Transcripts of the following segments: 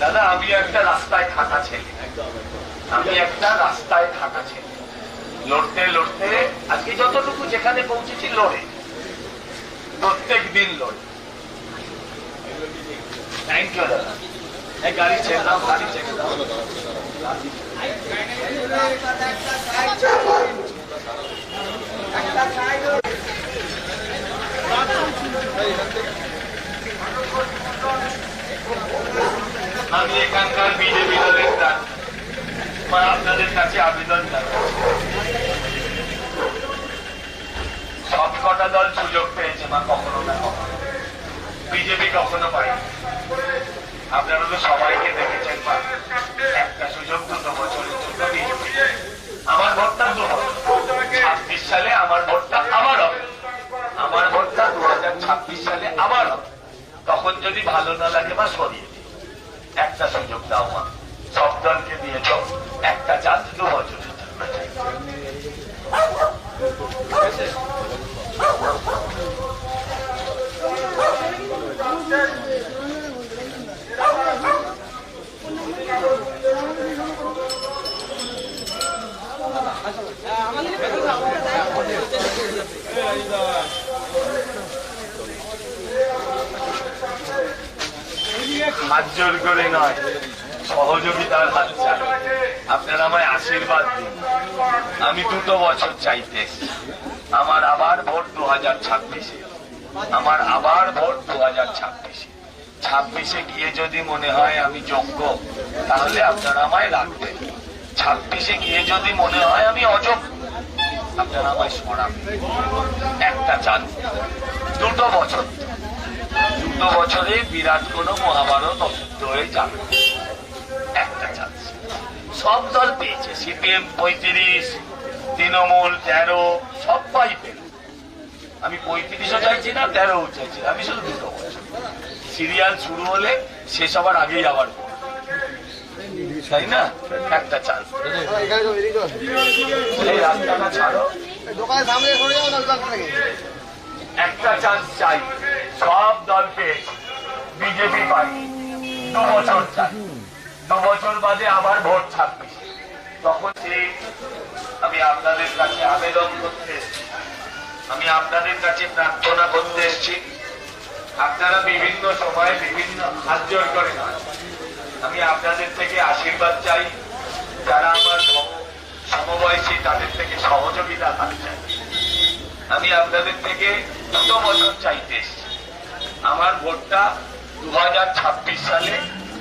দাদা, আমি একটা রাস্তায় থাকা ছেলে। আমি একটা রাস্তায় থাকা ছেলে। লড়তে লড়তে, আজকে যতটুকু যেখানে পৌঁছেছি, লড়ে। প্রত্যেক দিন লড়ে। থ্যাংক ইউ দাদা। গাড়ি ছেড়ে দাও গাড়ি দাও আমি এখানকার বিজেপি দলের আপনাদের কাছে আবেদন জানাই। সব কটা দল সুযোগ পেয়েছে মা কখনো না কখনো। বিজেপি কখনো পায়নি। আপনারা তো সবাইকে দেখেছেন একটা সুযোগ দুটো বছরের জন্য বিজেপি আমার ভোটটা দু ছাব্বিশ সালে আমার ভোটটা আবার হবে। আমার ভোটটা দু হাজার ছাব্বিশ সালে আবার হবে। তখন যদি ভালো না লাগে বা সরিয়ে। একটা সুযোগ দাও মা। সব দলকে দিয়েছ একটা চান্স দু হাত জোর করে নয়, সহযোগিতার হাত চাই। আপনারা আমায় আশীর্বাদ দিন। আমি দুটো বছর চাইতে। আমার আবার ভোট দু হাজার ছাব্বিশে। আমার আবার ভোট দু হাজার ছাব্বিশে। ছাব্বিশে গিয়ে যদি মনে হয় আমি যোগ্য, তাহলে আপনারা আমায় রাখবেন। ছাব্বিশে গিয়ে যদি মনে হয় আমি অযোগ্য, আপনারা আমায় সরাবেন। একটা চান্স দুটো বছর। দুটো বছরে বিরাট কোনো মহাভারত অসুস্থ হয়ে যাবে। একটা চান্স সব দল পেয়েছে সিপিএম পঁয়ত্রিশ তৃণমূল তেরো সবাই পেল আমি পঁয়ত্রিশও চাইছি না তেরোও চাইছি আমি শুধু দুটো বছর সিরিয়াল শুরু হলে শেষ হবার আগেই আবার। তাই না? একটা চান্স। এই রাস্তাটা ছাড়ো। একটা চান্স চাই। সব দল বিজেপি পাই দু বছর দু বছর বাদে আবার ভোট ছাব্বিশ। তখন আমি আপনাদের কাছে আবেদন করতে এসেছি। আমি আপনাদের কাছে প্রার্থনা করতে এসেছি। আপনারা বিভিন্ন সময়ে বিভিন্ন হাত জোর করেন আমি আপনাদের থেকে আশীর্বাদ চাই। যারা আমার সমবয়সী, তাদের থেকে সহযোগিতা চাই। আমি আপনাদের থেকে দুটো বছর চাইতে এসেছি। আমার ভোটটা দু হাজার ছাব্বিশ সালে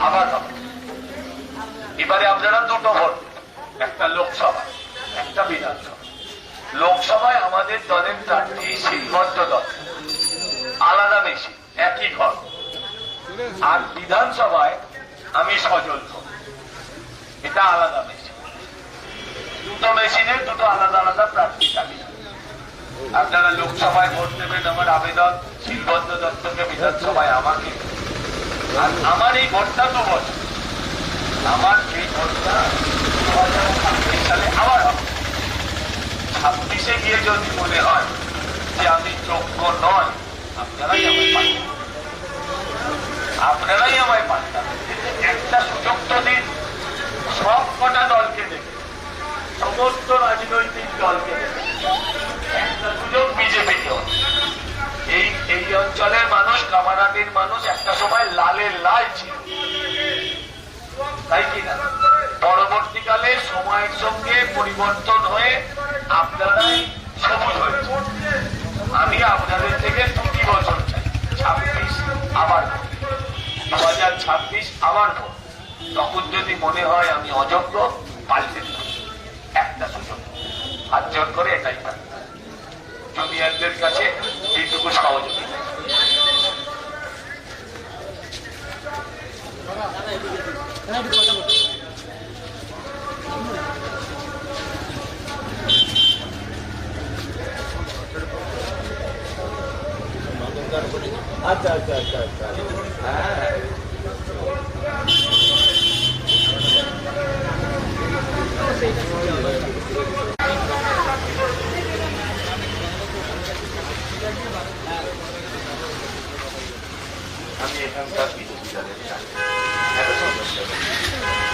আবার হবে। এবারে আপনারা দুটো ভোট, একটা লোকসভা, একটা বিধানসভা। লোকসভায় আমাদের দলের প্রার্থী সিদ্ধান্ত দল আলাদা বেশি একই ঘর। আর বিধানসভায় আমি সজল এটা আলাদা বেশি দুটো মেশিনের দুটো আলাদা আলাদা প্রার্থী থাকে আপনারা লোকসভায় ভোট দেবেন আমার আবেদন, শিলবদ্ধ দত্তকে বিধানসভায় আমাকে। আর আমার এই ভোটটা দু বছর আমার এই ভোটটা দু হাজার ছাব্বিশ সালে আবার হবে। ছাব্বিশে গিয়ে যদি মনে হয় যে আমি যোগ্য নয়, আপনারাই আমায় পাঠান আপনারাই আমায় পাঠান একটা সুযোগ তো দিন। সব কটা দলকে দেবে সমস্ত রাজনৈতিক দলকে দেবে একটা সুযোগ বিজেপি এই এই অঞ্চলের মানুষ কামারহাটির মানুষ একটা সময় লালের লাল ছিল। তাই কি না? পরবর্তীকালে সময়ের সঙ্গে পরিবর্তন হয়ে আপনারাই সবুজ হয়েছে। আমি আপনাদের থেকে দুটি বছর চাই। ছাব্বিশ আবার দু হাজার ছাব্বিশ আবার। তখন যদি মনে হয় আমি অযোগ্য, পাল্টে একটা সুযোগ। হাত জোর করে এটাই জুনিয়রদের কাছে এইটুকু সহযোগিতা আচ্ছা আচ্ছা আচ্ছা। আচ্ছা আমি এখানকার বিদ্যুৎ এত সমস্যা